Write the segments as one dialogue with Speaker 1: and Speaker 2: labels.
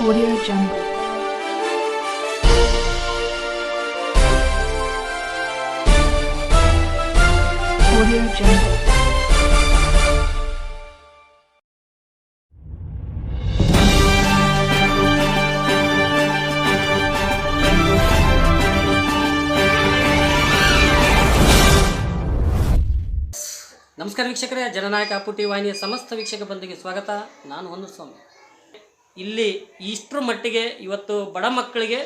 Speaker 1: Audio Jungle. Audio Jungle.
Speaker 2: ನಮಸ್ಕಾರ ವೀಕ್ಷಕರೇ, ಜನನಾಯಕ ಪುಟಿ ವಾಹಿನಿಯ ಸಮಸ್ತ ವೀಕ್ಷಕ ಬಂದಿಗೆ ಸ್ವಾಗತ ನಾನು ಹೊನ್ನಸ್ವಾಮಿ ಇಲ್ಲಿ ಇಷ್ಟರ ಮಟ್ಟಿಗೆ ಇವತ್ತು ಬಡ ಮಕ್ಕಳಿಗೆ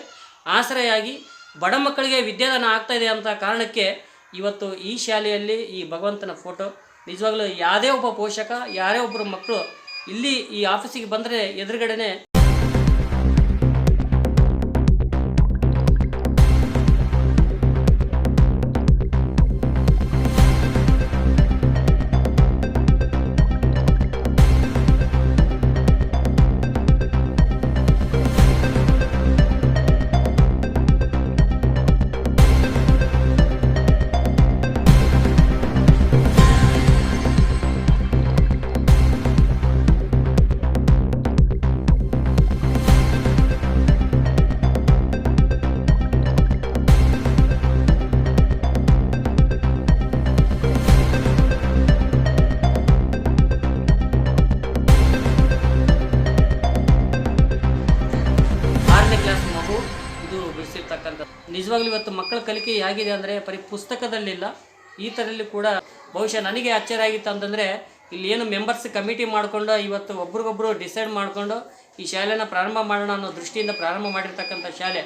Speaker 2: ಆಸರೆಯಾಗಿ ಬಡ ಮಕ್ಕಳಿಗೆ ವಿದ್ಯಾದಾನ ಆಗ್ತಾ ಇದೆ ಅಂತ ಕಾರಣಕ್ಕೆ ಇವತ್ತು ಈ ಶಾಲೆಯಲ್ಲಿ ಈ ಭಗವಂತನ ಫೋಟೋ. ನಿಜವಾಗ್ಲೂ ಯಾವುದೇ ಒಬ್ಬ ಪೋಷಕ, ಯಾರೇ ಒಬ್ಬರು ಮಕ್ಕಳು ಇಲ್ಲಿ ಈ ಆಫೀಸಿಗೆ ಬಂದರೆ ಎದುರುಗಡೆನೆ ನಿಜವಾಗ್ಲೂ ಇವತ್ತು ಮಕ್ಕಳ ಕಲಿಕೆ ಹೇಗಿದೆ ಅಂದರೆ ಬರೀ ಪುಸ್ತಕದಲ್ಲಿಲ್ಲ, ಈ ಥರಲ್ಲಿ ಕೂಡ ಬಹುಶಃ ನನಗೆ ಆಶ್ಚರ್ಯ ಆಗಿತ್ತು ಅಂತಂದರೆ ಇಲ್ಲಿ ಏನು ಮೆಂಬರ್ಸ್ ಕಮಿಟಿ ಮಾಡಿಕೊಂಡು ಇವತ್ತು ಒಬ್ರಿಗೊಬ್ರು ಡಿಸೈಡ್ ಮಾಡಿಕೊಂಡು ಈ ಶಾಲೆನ ಪ್ರಾರಂಭ ಮಾಡೋಣ ಅನ್ನೋ ದೃಷ್ಟಿಯಿಂದ ಪ್ರಾರಂಭ ಮಾಡಿರ್ತಕ್ಕಂಥ ಶಾಲೆ.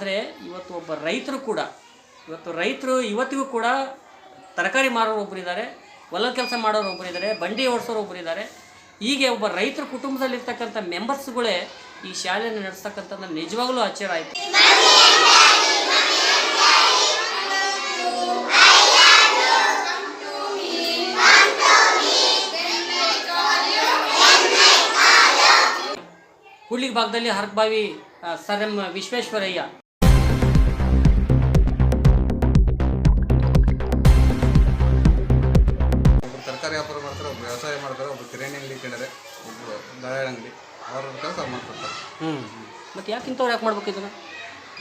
Speaker 2: ಆದರೆ ಇವತ್ತು ಒಬ್ಬ ರೈತರು ಕೂಡ, ಇವತ್ತು ರೈತರು ಇವತ್ತಿಗೂ ಕೂಡ ತರಕಾರಿ ಮಾರೋರು ಒಬ್ಬರಿದ್ದಾರೆ ಹೊಲ ಕೆಲಸ ಮಾಡೋರು ಒಬ್ಬರಿದ್ದಾರೆ ಬಂಡಿ ಓಡಿಸೋರು ಒಬ್ಬರಿದ್ದಾರೆ ಹೀಗೆ ಒಬ್ಬ ರೈತರ ಕುಟುಂಬದಲ್ಲಿರ್ತಕ್ಕಂಥ ಮೆಂಬರ್ಸ್ಗಳೇ ಈ ಶಾಲೆಯನ್ನು ನಡೆಸ್ತಕ್ಕಂಥದ್ದು ನಿಜವಾಗ್ಲೂ ಆಶ್ಚರ್ಯ ಆಯಿತು. ಹುಳ್ಳಿ ಭಾಗದಲ್ಲಿ ಹರಕಬಾವಿ ಸರ್ ಎಂ ವಿಶ್ವೇಶ್ವರಯ್ಯ. ಮತ್ತು ಯಾಕೆ ಇಂಥವ್ರು ಯಾಕೆ ಮಾಡ್ಬೇಕು ಇದನ್ನು?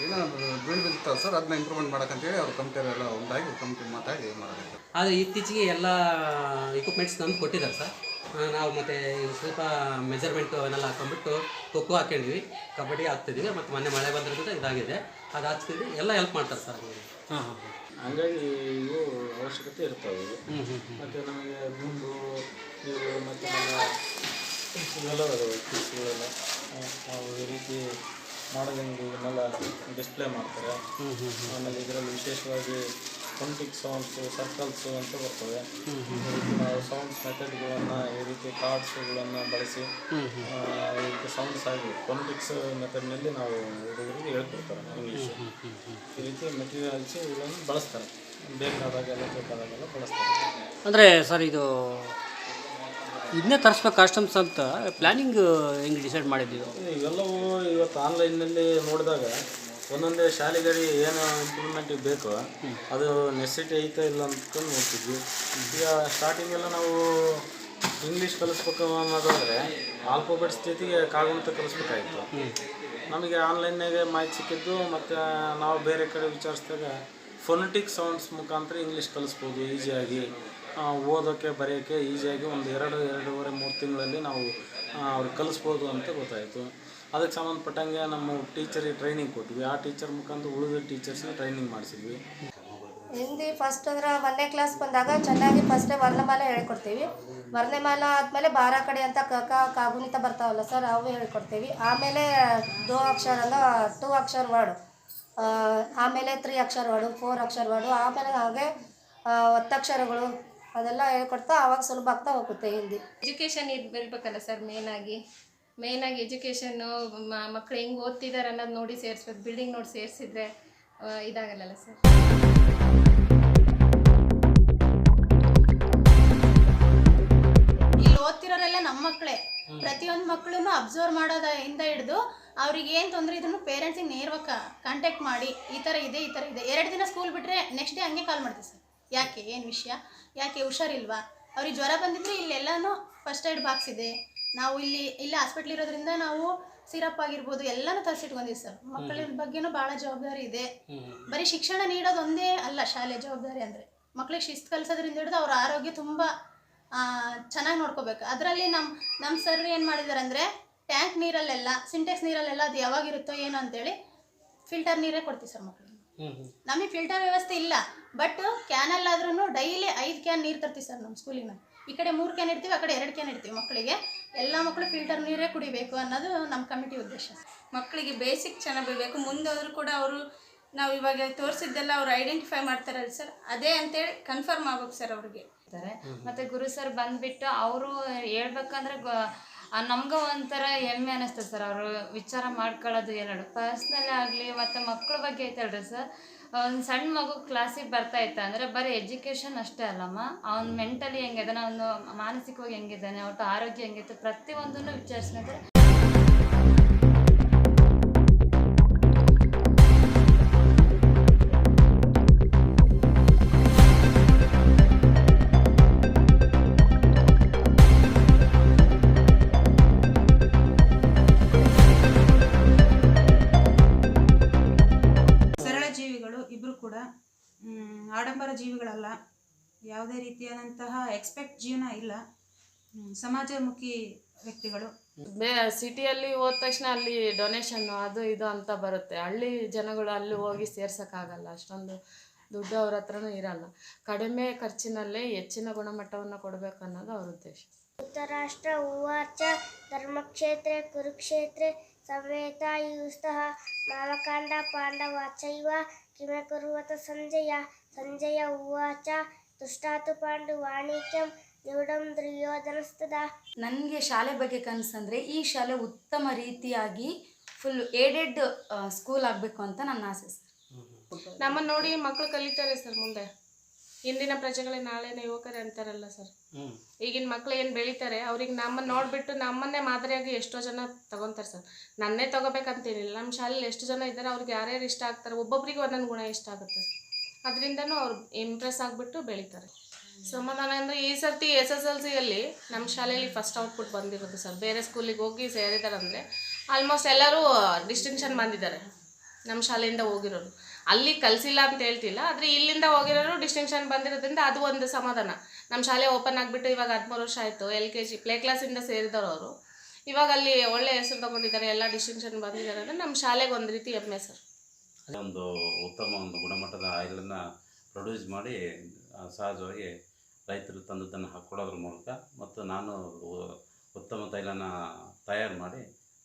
Speaker 3: ಏನೋ ಬೀಳು ಬಿದ್ದಿರ್ತಾವೆ ಸರ್. ಅದನ್ನ ಇಂಪ್ರೂವ್ಮೆಂಟ್ ಮಾಡೋಕ್ಕಂತೇಳಿ ಅವ್ರ ಎಲ್ಲ ಒಂದಾಗಿ ಕಂಪ್ನಿ ಮಾತಾಡಿ ಮಾಡೋದು
Speaker 4: ಆದರೆ ಇತ್ತೀಚೆಗೆ ಎಲ್ಲ ಇಕ್ವಿಪ್ಮೆಂಟ್ಸ್ ನಮ್ಗೆ ಕೊಟ್ಟಿದ್ದಾರೆ ಸರ್. ಆ, ನಾವು ಮತ್ತು ಸ್ವಲ್ಪ ಮೆಜರ್ಮೆಂಟು ಅವನ್ನೆಲ್ಲ ಹಾಕೊಂಡ್ಬಿಟ್ಟು ಖೋಖೋ ಹಾಕೊಂಡಿವಿ ಕಬಡ್ಡಿ ಹಾಕ್ತಿದ್ದೀವಿ ಮತ್ತು ಮೊನ್ನೆ ಮಳೆ ಬಂದಿರೋದ್ರಿಂದ ಇದಾಗಿದೆ. ಅದು ಹಾಕ್ತಿದ್ವಿ ಎಲ್ಲ ಹೆಲ್ಪ್ ಮಾಡ್ತಾರೆ ಸರ್ ಅವರು
Speaker 2: ಹಾಂ ಹಾಂ
Speaker 5: ಹಂಗಾಗಿ ಇವು ಅವಶ್ಯಕತೆ ಇರ್ತವೆ ಇವು.
Speaker 2: ಹ್ಞೂ ಹ್ಞೂ ಹ್ಞೂ
Speaker 5: ಮತ್ತು ನಮಗೆ ಗುಂಡು ಇವು ಮತ್ತು ಎಲ್ಲ ಇವೆಲ್ಲ ಅದಾವೆ ಪೀಸ್ಗಳೆಲ್ಲ. ನಾವು ಈ ರೀತಿ ಮಾಡೋದಂಗೆ ಇದನ್ನೆಲ್ಲ ಡಿಸ್ಪ್ಲೇ ಮಾಡ್ತಾರೆ ಆಮೇಲೆ ಇದರಲ್ಲಿ ವಿಶೇಷವಾಗಿ ಫೊಂಟಿಕ್ ಸೌಂಡ್ಸು ಸರ್ಕಲ್ಸು ಅಂತ ಬರ್ತವೆ ಈ ರೀತಿ ನಾವು ಸೌಂಡ್ಸ್ ಮೆಥಡ್ಗಳನ್ನು ಈ ರೀತಿ ಕಾರ್ಡ್ಸ್ಗಳನ್ನು ಬಳಸಿ ಈ ರೀತಿ ಸೌಂಡ್ಸ್ ಆಗಿ ಫೊಂಟಿಕ್ಸ್ ಮೆಥಡ್ನಲ್ಲಿ ನಾವು ಹುಡುಗರಿಗೆ ಹೇಳ್ಕೊಡ್ತಾರೆ ಇಂಗ್ಲೀಷು ಈ ರೀತಿ ಮೆಟೀರಿಯಲ್ಸ್ ಇವುಗಳನ್ನು ಬಳಸ್ತಾರೆ. ಬೇಕಾದಾಗೆಲ್ಲ ಬೇಕಾದಾಗೆಲ್ಲ ಬಳಸ್ತಾರೆ.
Speaker 2: ಅಂದರೆ ಸರ್ ಇದು ಇದನ್ನೇ ತರಿಸ್ಬೇಕು ಕಸ್ಟಮ್ಸ್ ಅಂತ ಪ್ಲಾನಿಂಗ್ ಹೆಂಗೆ ಡಿಸೈಡ್ ಮಾಡಿದ್ದೀವಿ
Speaker 5: ಇವೆಲ್ಲವೂ ಇವತ್ತು ಆನ್ಲೈನಲ್ಲಿ ನೋಡಿದಾಗ ಒಂದೊಂದೇ ಶಾಲೆಗಳಿ ಏನು ಇಂಪ್ರೂವ್ಮೆಂಟ್ ಬೇಕು ಅದು ನೆಸಿಟಿ ಐತಾ ಇಲ್ಲ ಅಂತ ನೋಡ್ತಿದ್ವಿ. ಈಗ ಸ್ಟಾರ್ಟಿಂಗ್ ಎಲ್ಲ ನಾವು ಇಂಗ್ಲೀಷ್ ಕಲಿಸ್ಬೇಕು ಅನ್ನೋದಾದರೆ ಆಲ್ಫೋಬೆಟ್ ಸ್ಥಿತಿಗೆ ಕಾಗುಣಿತ ಕಲಿಸ್ಬೇಕಾಗಿತ್ತು ನಮಗೆ ಆನ್ಲೈನ್ನಾಗೆ ಮಾಹಿತಿ ಸಿಕ್ಕಿದ್ದು ಮತ್ತು ನಾವು ಬೇರೆ ಕಡೆ ವಿಚಾರಿಸಿದಾಗ ಫೊನೆಟಿಕ್ ಸೌಂಡ್ಸ್ ಮುಖಾಂತರ ಇಂಗ್ಲೀಷ್ ಕಲಿಸ್ಬೋದು ಈಸಿಯಾಗಿ ಓದೋಕ್ಕೆ ಬರೆಯೋಕ್ಕೆ ಈಸಿಯಾಗಿ ಒಂದು ಎರಡು, ಎರಡೂವರೆ, ಮೂರು ತಿಂಗಳಲ್ಲಿ ನಾವು ಅವ್ರಿಗೆ ಕಲಿಸ್ಬೋದು ಅಂತ ಗೊತ್ತಾಯಿತು. ಅದಕ್ಕೆ ಸಂಬಂಧಪಟ್ಟಂಗೆ ನಮ್ಮ ಟೀಚರಿಗೆ ಟ್ರೈನಿಂಗ್ ಕೊಟ್ವಿ. ಆ ಟೀಚರ್ ಮುಖಾಂತರ ಉಳಿದ ಟೀಚರ್ಸ್ನ ಟ್ರೈನಿಂಗ್ ಮಾಡಿಸಿದ್ವಿ.
Speaker 6: ಹಿಂದಿ ಫಸ್ಟ್ ಅಂದ್ರೆ ಒಂದನೇ ಕ್ಲಾಸ್ ಬಂದಾಗ ಚೆನ್ನಾಗಿ ಫಸ್ಟೇ ವರ್ಣಮಾಲೆ ಹೇಳ್ಕೊಡ್ತೀವಿ. ವರ್ಣಮಾಲ ಆದಮೇಲೆ ಬಾರ ಕಡೆ ಅಂತ ಕ ಕ ಕಾಗುಣಿತ ಬರ್ತಾವಲ್ಲ ಸರ್ ಅವು ಹೇಳ್ಕೊಡ್ತೀವಿ. ಆಮೇಲೆ ದೋ ಅಕ್ಷರ ಅಂದ್ರೆ ಟೂ ಅಕ್ಷರ ವರ್ಡ್ ಆಮೇಲೆ ತ್ರೀ ಅಕ್ಷರ ವರ್ಡು ಫೋರ್ ಅಕ್ಷರ ವರ್ಡು ಆಮೇಲೆ ಹಾಗೆ ಒತ್ತಕ್ಷರಗಳು ಅದೆಲ್ಲ ಹೇಳ್ಕೊಡ್ತಾ ಆವಾಗ ಸ್ವಲ್ಪ ಆಗ್ತಾ ಹೋಗುತ್ತೆ ಹಿಂದಿ
Speaker 7: ಎಜುಕೇಷನ್ ಬರಬೇಕಲ್ಲ ಸರ್ ಮೇಯ್ನಾಗಿ ಮೇಯ್ನಾಗಿ ಎಜುಕೇಷನ್ನು ಮಕ್ಕಳು ಹೆಂಗೆ ಓದ್ತಿದ್ದಾರೆ ಅನ್ನೋದು ನೋಡಿ ಸೇರಿಸ್ಬೇಕು ಬಿಲ್ಡಿಂಗ್ ನೋಡಿ ಸೇರಿಸಿದ್ರೆ ಇದಾಗಲ್ಲಲ್ಲ ಸರ್
Speaker 8: ಇಲ್ಲಿ ಓದ್ತಿರೋರೆಲ್ಲ ನಮ್ಮ ಮಕ್ಕಳೇ ಪ್ರತಿಯೊಂದು ಮಕ್ಕಳನ್ನು ಅಬ್ಸರ್ವ್ ಮಾಡೋದಿಂದ ಹಿಡಿದು ಅವ್ರಿಗೆ ಏನು ತೊಂದರೆ ಇದ್ರು ಪೇರೆಂಟ್ಸಿಗೆ ನೇರವಾಗಿ ಕಾಂಟ್ಯಾಕ್ಟ್ ಮಾಡಿ ಈ ಥರ ಇದೆ ಈ ಥರ ಇದೆ. ಎರಡು ದಿನ ಸ್ಕೂಲ್ ಬಿಟ್ಟರೆ ನೆಕ್ಸ್ಟ್ ಡೇ ಹಂಗೆ ಕಾಲ್ ಮಾಡ್ತೀವಿ ಸರ್ ಯಾಕೆ ಏನು ವಿಷಯ? ಯಾಕೆ ಹುಷಾರಿಲ್ವಾ? ಅವ್ರಿಗೆ ಜ್ವರ ಬಂದಿದ್ರೆ ಇಲ್ಲೆಲ್ಲನೂ ಫಸ್ಟ್ ಏಡ್ ಬಾಕ್ಸ್ ಇದೆ. ನಾವು ಇಲ್ಲಿ ಇಲ್ಲಿ ಹಾಸ್ಪಿಟ್ಲ್ ಇರೋದ್ರಿಂದ ನಾವು ಸಿರಪ್ ಆಗಿರ್ಬೋದು ಎಲ್ಲನೂ ತರಿಸಿಟ್ಕೊಂಡಿದ್ದೀವಿ ಸರ್ ಮಕ್ಕಳ ಬಗ್ಗೆನೂ ಭಾಳ ಜವಾಬ್ದಾರಿ ಇದೆ. ಬರೀ ಶಿಕ್ಷಣ ನೀಡೋದು ಒಂದೇ ಅಲ್ಲ ಶಾಲೆ ಜವಾಬ್ದಾರಿ ಅಂದರೆ. ಮಕ್ಳಿಗೆ ಶಿಸ್ತು ಕಲಿಸೋದ್ರಿಂದ ಹಿಡಿದು ಅವ್ರ ಆರೋಗ್ಯ ತುಂಬ ಚೆನ್ನಾಗಿ ನೋಡ್ಕೋಬೇಕು. ಅದರಲ್ಲಿ ನಮ್ಮ ನಮ್ಮ ಸರ್ ಏನು ಮಾಡಿದ್ದಾರೆ ಅಂದರೆ ಟ್ಯಾಂಕ್ ನೀರಲ್ಲೆಲ್ಲ ಸಿಂಟೆಕ್ಸ್ ನೀರಲ್ಲೆಲ್ಲ ಅದು ಯಾವಾಗಿರುತ್ತೋ ಏನೋ ಅಂತೇಳಿ ಫಿಲ್ಟರ್ ನೀರೇ ಕೊಡ್ತೀವಿ ಸರ್ ಮಕ್ಕಳಿಗೆ
Speaker 2: ಹ್ಮ್
Speaker 8: ನಮಗೆ ಫಿಲ್ಟರ್ ವ್ಯವಸ್ಥೆ ಇಲ್ಲ. ಬಟ್ ಕ್ಯಾನಲ್ಲಾದ್ರೂ ಡೈಲಿ ಐದು ಕ್ಯಾನ್ ನೀರು ತರ್ತೀವಿ ಸರ್ ನಮ್ಮ ಸ್ಕೂಲಿಗೆ ನಾವು ಈ ಕಡೆ ಮೂರು ಕ್ಯಾನ್ ಇರ್ತೀವಿ ಆ ಕಡೆ ಎರಡು ಕ್ಯಾನ್ ಇರ್ತೀವಿ ಮಕ್ಕಳಿಗೆ ಎಲ್ಲ ಮಕ್ಕಳು ಫಿಲ್ಟರ್ ನೀರೇ ಕುಡಿಬೇಕು ಅನ್ನೋದು ನಮ್ಮ ಕಮಿಟಿ ಉದ್ದೇಶ.
Speaker 9: ಮಕ್ಕಳಿಗೆ ಬೇಸಿಕ್ ಚೆನ್ನಾಗಿ ಬಿಡಬೇಕು. ಮುಂದೆ ಹೋದ್ರು ಕೂಡ ಅವರು ನಾವು ಇವಾಗ ತೋರಿಸಿದ್ದೆಲ್ಲ ಅವ್ರು ಐಡೆಂಟಿಫೈ ಮಾಡ್ತಾರಲ್ಲ ಸರ್ ಅದೇ ಅಂತೇಳಿ ಕನ್ಫರ್ಮ್ ಆಗ್ಬೇಕು ಸರ್ ಅವ್ರಿಗೆ.
Speaker 10: ಮತ್ತೆ ಗುರು ಸರ್ ಬಂದ್ಬಿಟ್ಟು ಅವರು ಹೇಳ್ಬೇಕಂದ್ರೆ ನಮ್ಗೆ ಒಂಥರ ಹೆಮ್ಮೆ ಅನಿಸ್ತದೆ ಸರ್ ಅವರು ವಿಚಾರ ಮಾಡ್ಕೊಳ್ಳೋದು ಎರಡು ಪರ್ಸ್ನಲ್ ಆಗಲಿ ಮತ್ತು ಮಕ್ಕಳ ಬಗ್ಗೆ ಐತಲ್ರಿ ಸರ್. ಒಂದು ಸಣ್ಣ ಮಗು ಕ್ಲಾಸಿಗೆ ಬರ್ತಾ ಇತ್ತ ಅಂದರೆ ಬರೀ ಎಜುಕೇಷನ್ ಅಷ್ಟೇ ಅಲ್ಲಮ್ಮ. ಅವ್ನು ಮೆಂಟಲಿ ಹೆಂಗಿದಾನೆ, ಅವನು ಮಾನಸಿಕವಾಗಿ ಹೆಂಗಿದ್ದಾನೆ ಒಟ್ಟು ಆರೋಗ್ಯ ಹೆಂಗಿತ್ತು, ಪ್ರತಿಯೊಂದನ್ನು ವಿಚಾರಿಸ್ಕೊಂತಾರೆ
Speaker 11: ಯಾವುದೇ ರೀತಿಯಾದಂತಹ ಎಕ್ಸ್ಪೆಕ್ಟ್ ಜೀವನ ಇಲ್ಲ. ಸಮಾಜಮುಖಿ ವ್ಯಕ್ತಿಗಳು.
Speaker 10: ಬೇ ಸಿಟಿಯಲ್ಲಿ ಹೋದ ತಕ್ಷಣ ಅಲ್ಲಿ ಡೊನೇಷನ್ನು ಅದು ಇದು ಅಂತ ಬರುತ್ತೆ. ಹಳ್ಳಿ ಜನಗಳು ಅಲ್ಲಿ ಹೋಗಿ ಸೇರ್ಸೋಕ್ಕಾಗಲ್ಲ. ಅಷ್ಟೊಂದು ದುಡ್ಡು ಅವ್ರ ಹತ್ರನೂ ಇರಲ್ಲ. ಕಡಿಮೆ ಖರ್ಚಿನಲ್ಲೇ ಹೆಚ್ಚಿನ ಗುಣಮಟ್ಟವನ್ನು ಕೊಡಬೇಕು ಅನ್ನೋದು ಅವ್ರ ಉದ್ದೇಶ.
Speaker 12: ಧೃತರಾಷ್ಟ್ರ ಉವಾಚ ಕುರುಕ್ಷೇತ್ರ ಸಮೇತ ಯುಸ್ತಃ ಮಾಮಕಾಂಡ ಪಾಂಡವಾಚೈವ ಕಿಮ ಕುರುವತ ಸಂಜಯ ಸಂಜಯ ಉವಾಚ ತುಷ್ಟಾತು ಪಾಂಡುವಾಣಿಕ್ಯಂ ನಿವಡಂ ದುರ್ಯೋಧನಸ್ತದ.
Speaker 13: ನನಗೆ ಶಾಲೆ ಬಗ್ಗೆ ಕನಸಂದರೆ ಈ ಶಾಲೆ ಉತ್ತಮ ರೀತಿಯಾಗಿ ಫುಲ್ ಏಡೆಡ್ ಸ್ಕೂಲ್ ಆಗಬೇಕು ಅಂತ ನನ್ನ ಆಸೆ ಸರ್.
Speaker 7: ನಮ್ಮನ್ನು ನೋಡಿ ಮಕ್ಕಳು ಕಲಿತಾರೆ ಸರ್ ಮುಂದೆ. ಇಂದಿನ ಪ್ರಜೆಗಳೇ ನಾಳೆನ ಯುವಕರೇ ಅಂತಾರಲ್ಲ ಸರ್. ಈಗಿನ ಮಕ್ಳು ಏನು ಬೆಳೀತಾರೆ ಅವ್ರಿಗೆ ನಮ್ಮನ್ನು ನೋಡಿಬಿಟ್ಟು ನಮ್ಮನ್ನೇ ಮಾದರಿಯಾಗಿ ಎಷ್ಟೋ ಜನ ತಗೊತಾರೆ ಸರ್. ನನ್ನೇ ತಗೋಬೇಕಂತೇನಿಲ್ಲ. ನಮ್ಮ ಶಾಲೆಯಲ್ಲಿ ಎಷ್ಟು ಜನ ಇದ್ದಾರೆ ಅವ್ರಿಗೆ ಯಾರ್ಯಾರು ಇಷ್ಟ ಆಗ್ತಾರೆ ಒಬ್ಬೊಬ್ಬರಿಗೆ ಒಂದೊಂದು ಗುಣ ಇಷ್ಟ ಆಗುತ್ತೆ ಸರ್. ಅದರಿಂದನೂ ಅವ್ರು ಇಂಪ್ರೆಸ್ ಆಗಿಬಿಟ್ಟು ಬೆಳೀತಾರೆ. ಸಮಾಧಾನ ಅಂದರೆ ಈ ಸರ್ತಿ ಎಸ್ ಎಸ್ ಎಲ್ ಸಿಯಲ್ಲಿ ನಮ್ಮ ಶಾಲೆಯಲ್ಲಿ ಫಸ್ಟ್ ಔಟ್ಪುಟ್ ಬಂದಿರೋದು ಸರ್ ಬೇರೆ ಸ್ಕೂಲಿಗೆ ಹೋಗಿ ಸೇರಿದ್ದಾರೆ ಅಂದರೆ ಆಲ್ಮೋಸ್ಟ್ ಎಲ್ಲರೂ ಡಿಸ್ಟಿಂಕ್ಷನ್ ಬಂದಿದ್ದಾರೆ ನಮ್ಮ ಶಾಲೆಯಿಂದ ಹೋಗಿರೋರು. ಅಲ್ಲಿ ಕಲಿಸಿಲ್ಲ ಅಂತ ಹೇಳ್ತಿಲ್ಲ, ಆದರೆ ಇಲ್ಲಿಂದ ಹೋಗಿರೋರು ಡಿಸ್ಟಿಂಕ್ಷನ್ ಬಂದಿರೋದ್ರಿಂದ ಅದು ಒಂದು ಸಮಾಧಾನ. ನಮ್ಮ ಶಾಲೆ ಓಪನ್ ಆಗಿಬಿಟ್ಟು ಇವಾಗ ಹದಿಮೂರು ವರ್ಷ ಆಯಿತು ಎಲ್ ಕೆ ಜಿ ಪ್ಲೇ ಕ್ಲಾಸಿಂದ ಸೇರಿದವರು ಅವರು. ಇವಾಗ ಅಲ್ಲಿ ಒಳ್ಳೆ ಹೆಸರು ತಗೊಂಡಿದ್ದಾರೆ, ಎಲ್ಲ ಡಿಸ್ಟಿಂಕ್ಷನ್ ಬಂದಿದ್ದಾರೆ ಅಂದರೆ ನಮ್ಮ ಶಾಲೆಗೆ ಒಂದು ರೀತಿ ಹೆಮ್ಮೆ ಸರ್
Speaker 14: ಒಂದು ಉತ್ತಮ ಒಂದು ಗುಣಮಟ್ಟದ ಆಯಿಲನ್ನು ಪ್ರೊಡ್ಯೂಸ್ ಮಾಡಿ ಸಹಜವಾಗಿ ರೈತರು ತಂದು ತಂದದ್ದನ್ನು ಹಾಕ್ಕೊಳ್ಳೋದ್ರ ಮೂಲಕ ಮತ್ತು ನಾನು ಉತ್ತಮ ತೈಲನ ತಯಾರು ಮಾಡಿ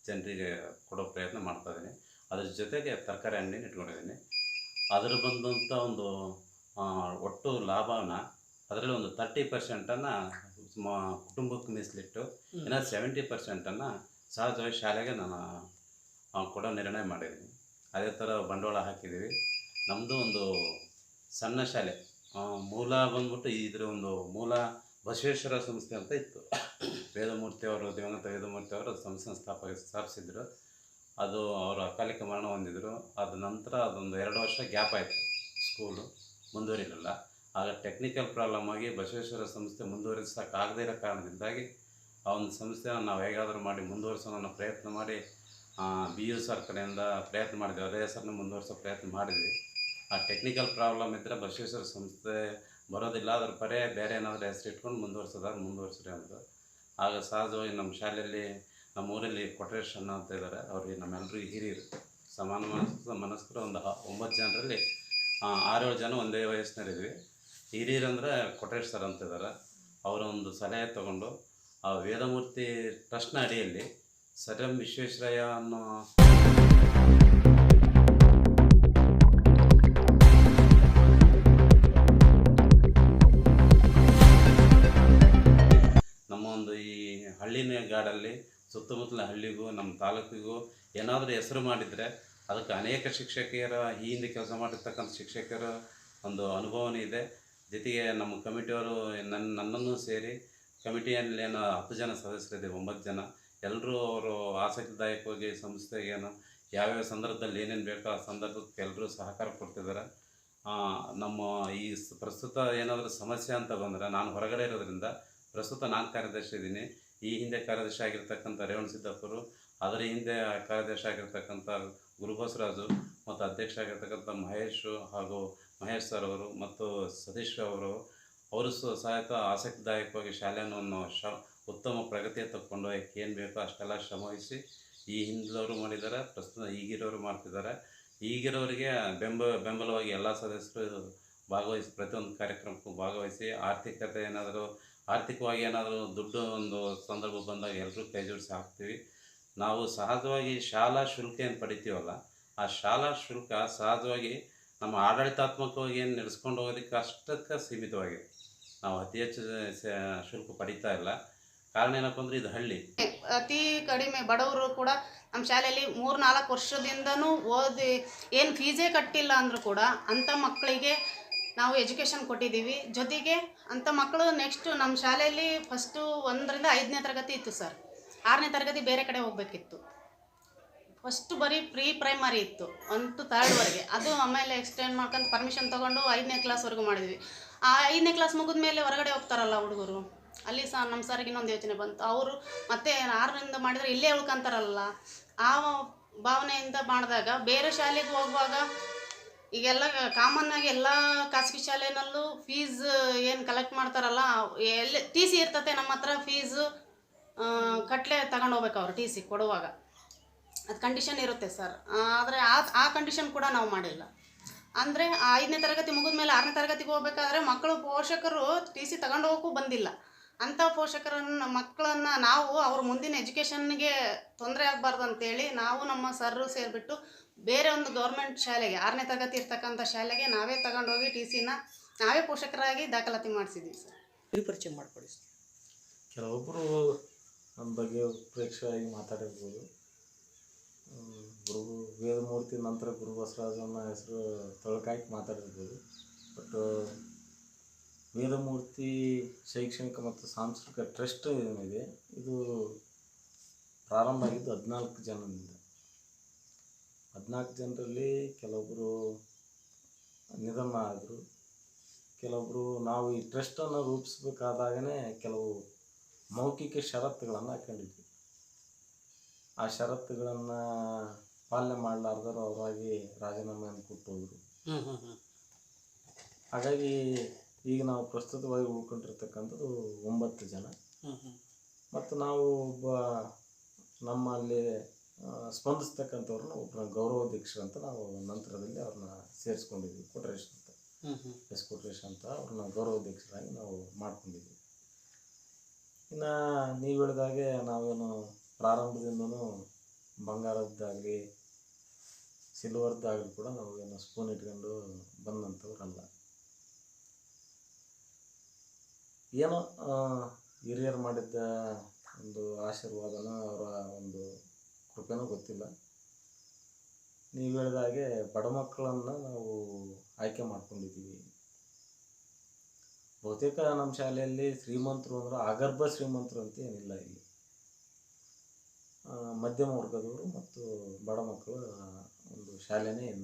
Speaker 14: ಜನರಿಗೆ ಕೊಡೋ ಪ್ರಯತ್ನ ಮಾಡ್ತಾ ಇದ್ದೀನಿ. ಅದ್ರ ಜೊತೆಗೆ ತರಕಾರಿ ಅಂಗಡಿನ ಇಟ್ಕೊಂಡಿದ್ದೀನಿ. ಅದರ ಬಂದಂಥ ಒಂದು ಒಟ್ಟು ಲಾಭನ ಅದರಲ್ಲಿ ಒಂದು ತರ್ಟಿ ಪರ್ಸೆಂಟನ್ನು ಕುಟುಂಬಕ್ಕೆ ಮೀಸಲಿಟ್ಟು ಇನ್ನೂ ಸೆವೆಂಟಿ ಪರ್ಸೆಂಟನ್ನು ಸಹಜವಾಗಿ ಶಾಲೆಗೆ ನಾನು ಕೊಡೋ ನಿರ್ಣಯ ಮಾಡಿದ್ದೀನಿ. ಅದೇ ಥರ ಬಂಡವಾಳ ಹಾಕಿದ್ದೀವಿ. ನಮ್ಮದು ಒಂದು ಸಣ್ಣ ಶಾಲೆ. ಮೂಲ ಬಂದ್ಬಿಟ್ಟು ಇದ್ರ ಒಂದು ಮೂಲ ಬಸವೇಶ್ವರ ಸಂಸ್ಥೆ ಅಂತ ಇತ್ತು. ವೇದಮೂರ್ತಿ ಅವರು ದಿವಂಗತ ವೇದಮೂರ್ತಿ ಅವರು ಸಂಸ್ಥೆ ಸ್ಥಾಪಕ ಸ್ಥಾಪಿಸಿದ್ರು. ಅದು ಅವರು ಅಕಾಲಿಕ ಮರಣ ಹೊಂದಿದ್ರು. ಅದ ನಂತರ ಅದೊಂದು ಎರಡು ವರ್ಷ ಗ್ಯಾಪ್ ಆಯಿತು ಸ್ಕೂಲು ಮುಂದುವರಿಲಿಲ್ಲ. ಆಗ ಟೆಕ್ನಿಕಲ್ ಪ್ರಾಬ್ಲಮ್ ಆಗಿ ಬಸವೇಶ್ವರ ಸಂಸ್ಥೆ ಮುಂದುವರಿಸೋಕ್ಕಾಗದೇ ಇರೋ ಕಾರಣದಿಂದಾಗಿ ಆ ಒಂದು ಸಂಸ್ಥೆನ ನಾವು ಹೇಗಾದರೂ ಮಾಡಿ ಮುಂದುವರಿಸೋಣ ಪ್ರಯತ್ನ ಮಾಡಿ ಬಿ ಯು ಸರ್ ಕಡೆಯಿಂದ ಪ್ರಯತ್ನ ಮಾಡಿದ್ವಿ. ಅದೇ ಸರ್ನ ಮುಂದುವರ್ಸೋ ಪ್ರಯತ್ನ ಮಾಡಿದ್ವಿ. ಆ ಟೆಕ್ನಿಕಲ್ ಪ್ರಾಬ್ಲಮ್ ಇದ್ದರೆ ಬಸವೇಶ್ವರ ಸಂಸ್ಥೆ ಬರೋದಿಲ್ಲ. ಅದ್ರ ಪರೇ ಬೇರೆ ಏನಾದರೂ ಹೆಸರು ಇಟ್ಕೊಂಡು ಮುಂದುವರ್ಸೋದಾದ್ರೆ ಮುಂದುವರ್ಸ್ರಿ ಅಂದರು. ಆಗ ಸಹಜವಾಗಿ ನಮ್ಮ ಶಾಲೆಯಲ್ಲಿ, ನಮ್ಮ ಊರಲ್ಲಿ ಕೊಟ್ರೇಶ್ ಅಣ್ಣ ಅಂತ ಇದ್ದಾರೆ ಅವ್ರಿಗೆ ನಮ್ಮೆಲ್ಲರಿಗೂ ಹಿರಿಯರು, ಸಮಾನ ಮನಸ್ಸು, ಮನಸ್ಕರು ಒಂದು ಒಂಬತ್ತು ಜನರಲ್ಲಿ ಆರೇಳು ಜನ ಒಂದೇ ವಯಸ್ಸಿನಲ್ಲಿದ್ವಿ. ಹಿರಿಯರಂದ್ರೆ ಕೊಟ್ರೇಶ್ ಸರ್ ಅಂತ ಇದ್ದಾರೆ ಅವರ ಒಂದು ಸಲಹೆ ತಗೊಂಡು ಆ ವೇದಮೂರ್ತಿ ಟ್ರಸ್ಟ್ನ ಅಡಿಯಲ್ಲಿ ಸರ್ ವಿಶ್ವೇಶ್ವರಯ್ಯ ಅನ್ನೋ ನಮ್ಮ ಒಂದು ಈ ಹಳ್ಳಿನ ಗಾಡಲ್ಲಿ, ಸುತ್ತಮುತ್ತಲ ಹಳ್ಳಿಗೂ, ನಮ್ಮ ತಾಲೂಕಿಗೂ ಏನಾದರೂ ಹೆಸರು ಮಾಡಿದರೆ ಅದಕ್ಕೆ ಅನೇಕ ಶಿಕ್ಷಕಿಯರ, ಈ ಹಿಂದೆ ಕೆಲಸ ಮಾಡಿರ್ತಕ್ಕಂಥ ಶಿಕ್ಷಕರ ಒಂದು ಅನುಭವನೇ ಇದೆ. ಜೊತೆಗೆ ನಮ್ಮ ಕಮಿಟಿಯವರು ನನ್ನ ನನ್ನನ್ನು ಸೇರಿ ಕಮಿಟಿಯಲ್ಲಿ ಏನೋ ಹತ್ತು ಜನ ಸದಸ್ಯರಿದೆ ಒಂಬತ್ತು ಜನ. ಎಲ್ಲರೂ ಅವರು ಆಸಕ್ತಿದಾಯಕವಾಗಿ ಸಂಸ್ಥೆಗೆ ಏನು, ಯಾವ್ಯಾವ ಸಂದರ್ಭದಲ್ಲಿ ಏನೇನು ಬೇಕೋ ಆ ಸಂದರ್ಭಕ್ಕೆ ಎಲ್ಲರೂ ಸಹಕಾರ ಕೊಡ್ತಿದ್ದಾರೆ ನಮ್ಮ ಈ ಪ್ರಸ್ತುತ ಏನಾದರೂ ಸಮಸ್ಯೆ ಅಂತ ಬಂದರೆ ನಾನು ಹೊರಗಡೆ ಇರೋದ್ರಿಂದ ಪ್ರಸ್ತುತ ನಾನು ಕಾರ್ಯದರ್ಶಿ ಇದ್ದೀನಿ. ಈ ಹಿಂದೆ ಕಾರ್ಯದರ್ಶಿ ಆಗಿರ್ತಕ್ಕಂಥ ರೇವಣ ಸಿದ್ದಪ್ಪರು, ಅದರ ಹಿಂದೆ ಕಾರ್ಯದರ್ಶಿ ಆಗಿರ್ತಕ್ಕಂಥ ಗುರುಬಸರಾಜು ಮತ್ತು ಅಧ್ಯಕ್ಷ ಆಗಿರ್ತಕ್ಕಂಥ ಮಹೇಶು ಹಾಗೂ ಮಹೇಶ್ ಸರ್ ಅವರು ಮತ್ತು ಸತೀಶ್ ಅವರು ಅವರು ಸಹಾಯಕ ಆಸಕ್ತಿದಾಯಕವಾಗಿ ಶಾಲೆಯನ್ನು ಶ ಉತ್ತಮ ಪ್ರಗತಿಯತ್ತ ಕೊಂಡೊಯ್ಯಕ್ಕೆ ಏನು ಬೇಕೋ ಅಷ್ಟೆಲ್ಲ ಶ್ರಮವಹಿಸಿ ಈ ಹಿಂದಿನವರು ಮಾಡಿದ್ದಾರೆ ಪ್ರಸ್ತುತ ಈಗಿರೋರು ಮಾಡ್ತಿದ್ದಾರೆ ಈಗಿರೋರಿಗೆ ಬೆಂಬ, ಬೆಂಬಲವಾಗಿ ಎಲ್ಲ ಸದಸ್ಯರು ಭಾಗವಹಿಸಿ, ಪ್ರತಿಯೊಂದು ಕಾರ್ಯಕ್ರಮಕ್ಕೂ ಭಾಗವಹಿಸಿ, ಆರ್ಥಿಕತೆ ಏನಾದರೂ, ಆರ್ಥಿಕವಾಗಿ ಏನಾದರೂ ದುಡ್ಡು ಒಂದು ಸಂದರ್ಭ ಬಂದಾಗ ಎಲ್ಲರೂ ಕೈ ಜೋಡಿಸಿ ಹಾಕ್ತೀವಿ. ನಾವು ಸಹಜವಾಗಿ ಶಾಲಾ ಶುಲ್ಕ ಏನು ಪಡಿತೀವಲ್ಲ, ಆ ಶಾಲಾ ಶುಲ್ಕ ಸಹಜವಾಗಿ ನಮ್ಮ ಆಡಳಿತಾತ್ಮಕವಾಗಿ ಏನು ನಡೆಸ್ಕೊಂಡು ಹೋಗೋದಕ್ಕೆ ಅಷ್ಟಕ್ಕೆ ಸೀಮಿತವಾಗಿದೆ. ನಾವು ಅತಿ ಹೆಚ್ಚು ಶುಲ್ಕ ಪಡಿತಾ ಇಲ್ಲ. ಕಾರಣ ಏನಪ್ಪ ಅಂದ್ರೆ ಇದು ಹಳ್ಳಿ.
Speaker 15: ಅತಿ ಕಡಿಮೆ ಬಡವರು ಕೂಡ ನಮ್ಮ ಶಾಲೆಯಲ್ಲಿ ಮೂರು ನಾಲ್ಕು ವರ್ಷದಿಂದನೂ ಓದಿ ಏನು ಫೀಸೇ ಕಟ್ಟಿಲ್ಲ ಅಂದರೂ ಕೂಡ ಅಂಥ ಮಕ್ಕಳಿಗೆ ನಾವು ಎಜುಕೇಷನ್ ಕೊಟ್ಟಿದ್ದೀವಿ. ಜೊತೆಗೆ ಅಂಥ ಮಕ್ಕಳು ನೆಕ್ಸ್ಟು ನಮ್ಮ ಶಾಲೆಯಲ್ಲಿ ಫಸ್ಟು ಒಂದರಿಂದ ಐದನೇ ತರಗತಿ ಇತ್ತು ಸರ್ ಆರನೇ ತರಗತಿ ಬೇರೆ ಕಡೆ ಹೋಗಬೇಕಿತ್ತು. ಫಸ್ಟ್ ಬರೀ ಪ್ರೀ ಪ್ರೈಮರಿ ಇತ್ತು. ಒನ್ ಟು ತರ್ಡ್ವರೆಗೆ ಅದು ಆಮೇಲೆ ಎಕ್ಸ್ಟೆಂಡ್ ಮಾಡ್ಕೊಂಡು ಪರ್ಮಿಷನ್ ತೊಗೊಂಡು ಐದನೇ ಕ್ಲಾಸ್ವರೆಗೂ ಮಾಡಿದ್ವಿ. ಆ ಐದನೇ ಕ್ಲಾಸ್ ಮುಗಿದ ಮೇಲೆ ಹೊರಗಡೆ ಹೋಗ್ತಾರಲ್ಲ ಹುಡುಗರು? ಅಲ್ಲಿ ಸಹ ನಮ್ಮ ಸರ್ಗೆ ಇನ್ನೊಂದು ಯೋಚನೆ ಬಂತು. ಅವರು ಮತ್ತೆ ಆರರಿಂದ ಮಾಡಿದರೆ ಇಲ್ಲೇ ಉಳ್ಕೊಂತಾರಲ್ಲ. ಆ ಭಾವನೆಯಿಂದ ಮಾಡಿದಾಗ ಬೇರೆ ಶಾಲೆಗೆ ಹೋಗುವಾಗ ಈಗೆಲ್ಲ ಕಾಮನ್ ಆಗಿ ಎಲ್ಲ ಖಾಸಗಿ ಶಾಲೆನಲ್ಲೂ ಫೀಸ್ ಏನು ಕಲೆಕ್ಟ್ ಮಾಡ್ತಾರಲ್ಲ, ಎಲ್ಲಿ ಟಿ ಸಿ ಇರ್ತತೆ ನಮ್ಮ ಹತ್ರ ಫೀಸು ಕಟ್ಲೆ ತಗೊಂಡು ಹೋಗ್ಬೇಕು ಅವ್ರು ಟಿ ಸಿ ಕೊಡುವಾಗ. ಅದು ಕಂಡೀಷನ್ ಇರುತ್ತೆ ಸರ್ ಆದರೆ ಆ ಆ ಕಂಡೀಷನ್ ಕೂಡ ನಾವು ಮಾಡಿಲ್ಲ. ಅಂದರೆ ಐದನೇ ತರಗತಿ ಮುಗಿದ ಮೇಲೆ ಆರನೇ ತರಗತಿಗೆ ಹೋಗ್ಬೇಕಾದ್ರೆ ಮಕ್ಕಳು ಪೋಷಕರು ಟಿ ಸಿ ತಗೊಂಡು ಹೋಗೋಕ್ಕೂ ಬಂದಿಲ್ಲ. ಅಂಥ ಪೋಷಕರನ್ನು ಮಕ್ಕಳನ್ನು ನಾವು ಅವ್ರ ಮುಂದಿನ ಎಜುಕೇಷನ್ಗೆ ತೊಂದರೆ ಆಗಬಾರ್ದು ಅಂತೇಳಿ ನಾವು ನಮ್ಮ ಸರ್ರು ಸೇರಿಬಿಟ್ಟು ಬೇರೆ ಒಂದು ಗೌರ್ಮೆಂಟ್ ಶಾಲೆಗೆ ಆರನೇ ತರಗತಿ ಇರ್ತಕ್ಕಂಥ ಶಾಲೆಗೆ ನಾವೇ ತಗೊಂಡೋಗಿ ಟಿ ಸಿನ ನಾವೇ ಪೋಷಕರಾಗಿ ದಾಖಲಾತಿ ಮಾಡಿಸಿದ್ದೀವಿ ಸರ್.
Speaker 2: ಪರಿಚಯ ಮಾಡಿಕೊಡಿ ಸರ್.
Speaker 5: ಕೆಲವೊಬ್ಬರು ನಮ್ಮ ಬಗ್ಗೆ ಪ್ರೇಕ್ಷಕರಾಗಿ ಮಾತಾಡಿರ್ಬೋದು. ಗುರು ಗುರು ವೇದಮೂರ್ತಿ ನಂತರ ಗುರು ಬಸವರಾಜನ ಹೆಸರು ತೊಳಕಾಕಿ ಮಾತಾಡಿರ್ಬೋದು. ಬಟ್ ವೇದಮೂರ್ತಿ ಶೈಕ್ಷಣಿಕ ಮತ್ತು ಸಾಂಸ್ಕೃತಿಕ ಟ್ರಸ್ಟ್ ಏನಿದೆ ಇದು ಪ್ರಾರಂಭ ಆಗಿದ್ದು ಹದಿನಾಲ್ಕು ಜನರಿಂದ. ಹದಿನಾಲ್ಕು ಜನರಲ್ಲಿ ಕೆಲವೊಬ್ಬರು ನಿಧನ ಆದರು. ಕೆಲವೊಬ್ಬರು ನಾವು ಈ ಟ್ರಸ್ಟನ್ನು ರೂಪಿಸ್ಬೇಕಾದಾಗನೇ ಕೆಲವು ಮೌಖಿಕ ಷರತ್ತುಗಳನ್ನು ಹಾಕೊಂಡಿದ್ವಿ ಆ ಷರತ್ತುಗಳನ್ನು ಪಾಲನೆ ಮಾಡಲಾರ್ದರು ಅವರಾಗಿ ರಾಜೀನಾಮೆಯನ್ನು ಕೊಟ್ಟು ಹೋದರು ಹಾಗಾಗಿ ಈಗ ನಾವು ಪ್ರಸ್ತುತವಾಗಿ ಉಳ್ಕೊಂಡಿರ್ತಕ್ಕಂಥದ್ದು ಒಂಬತ್ತು ಜನ. ಮತ್ತು ನಾವು ಒಬ್ಬ ನಮ್ಮಲ್ಲಿ ಸ್ಪಂದಿಸ್ತಕ್ಕಂಥವ್ರನ್ನ ಸ್ಪಂದಿಸ್ತಕ್ಕಂಥವ್ರನ್ನ ಗೌರವ ದೀಕ್ಷೆ ಅಂತ ನಾವು ನಂತರದಲ್ಲಿ ಅವ್ರನ್ನ ಸೇರಿಸ್ಕೊಂಡಿದ್ವಿ ಕೊಟ್ರೇಶ್ ಅಂತ. ಎಸ್ ಕೊಟ್ರೇಶ್ ಅಂತ ಅವ್ರನ್ನ ಗೌರವ ದೀಕ್ಷರಾಗಿ ನಾವು ಮಾಡ್ಕೊಂಡಿದ್ವಿ. ಇನ್ನು ನೀವು ಹೇಳಿದಾಗೆ ನಾವೇನು ಪ್ರಾರಂಭದಿಂದನೂ ಬಂಗಾರದ್ದಾಗಲಿ ಸಿಲ್ವರ್ದಾಗಲಿ ಕೂಡ ನಾವು ಏನು ಸ್ಪೂನ್ ಇಟ್ಕೊಂಡು ಬಂದಂಥವ್ರಲ್ಲ. ಏನೋ ಹಿರಿಯರು ಮಾಡಿದ್ದ ಒಂದು ಆಶೀರ್ವಾದನ ಅವರ ಒಂದು ಕೃಪೆನೋ ಗೊತ್ತಿಲ್ಲ. ನೀವು ಹೇಳಿದ ಹಾಗೆ ಬಡ ಮಕ್ಕಳನ್ನು ನಾವು ಆಯ್ಕೆ ಮಾಡ್ಕೊಂಡಿದ್ದೀವಿ. ಬಹುತೇಕ ನಮ್ಮ ಶಾಲೆಯಲ್ಲಿ ಶ್ರೀಮಂತರು ಅಂದ್ರೆ ಅಗರ್ಭ ಶ್ರೀಮಂತರು ಅಂತ ಏನಿಲ್ಲ ಇಲ್ಲಿ. ಮಧ್ಯಮ ವರ್ಗದವರು ಮತ್ತು ಬಡ ಮಕ್ಕಳ ಒಂದು ಶಾಲೆನೇ ಇದು